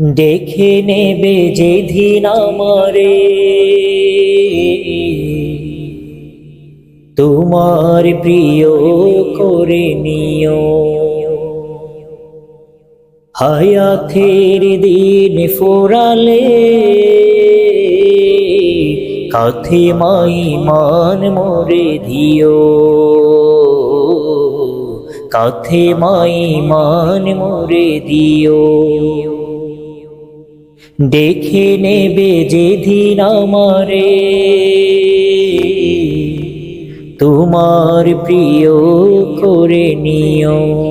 দেখে নেবে যেদিন আমারে। তোমার প্রিয় করে নিও। হায়াতের দিন ফোরালে, কাথে মাই মান মোরে দিও। কাথে মাই মান মোরে দিও। দেখে নেবে যেদিন আমারে। তোমার প্রিয় করে নিও।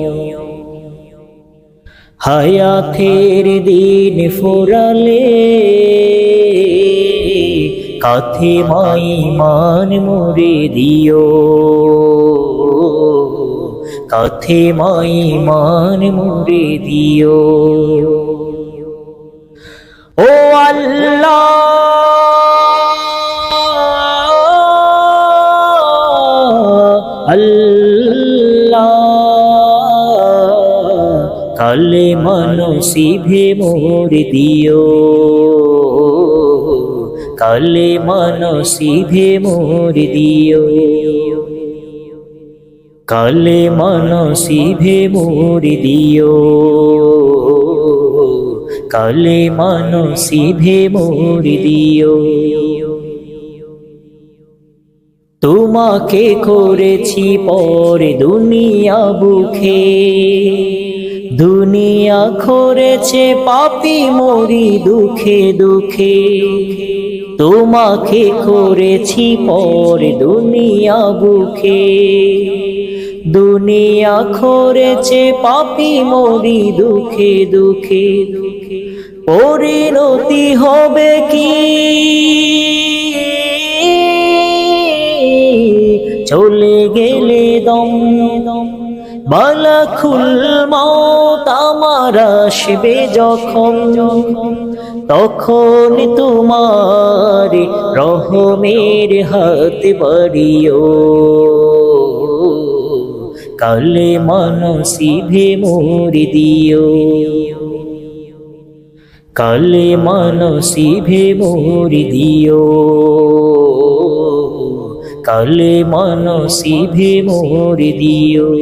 হায়াতের দিন ফোরালে, কাথে মাই মান মোরে দিও। কাথে মাই মান মোরে দিও। ও আল্লাহ আল্লাহ। কালে মানসিভে মোর দিও। কালে মানসিভে মোর দিও। কালে মানসিভে মোর দিও। কালে মানসিভে মোর দিও তোমাকে করেছি পরে দুনিয়া বুখে দুনিয়া করেছে পাপি মরি দুঃখে দুঃখে। তোমাকে করেছি পরে দুনিয়া বুখে দুনিয়া করেছে পাপি মরি দুঃখে দুঃখে। পরিণতি হবে কি? চলে গেলে দম। বালা খুল মত আমার আসবে যখন তখন তোমার রহমের হাত বাড়িও। কালে মানসিভে মোর দিও। কালে মানসিভে মোর দিও। কালে মানসিভে মোর দিও।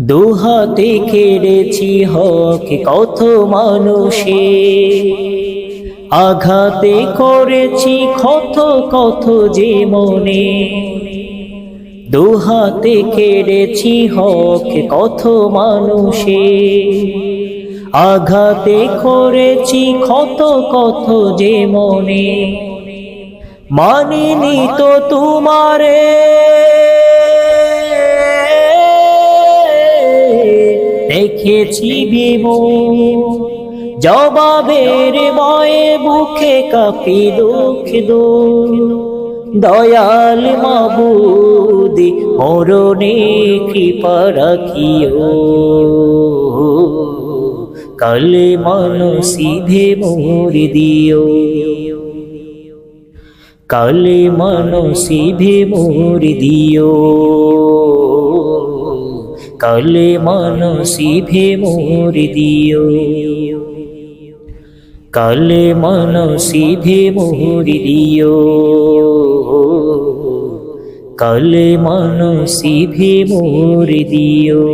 দুহাতে কেড়েছি হক কত মানুষে। আঘাতে করেছি কত কত যে মনে। দুহাতে কেড়েছি হক কত মানুষে। আঘাতে করেছি কত কত যে মনে। মানিনি তো তোমারে। দেখেছি বিমু জবাবের বয়ে বুকে কাপি দুঃখ দুঃখ দয়াল মাবুদি, মরণে কৃপা রাখিও। কালে মানসিভে মোর দিও। কালে মানসিভে মোর দিও। কালে মানসিভে মোর দিও। কালে মানসিভে মোর দিও। কালে মানসিভে মোর দিও।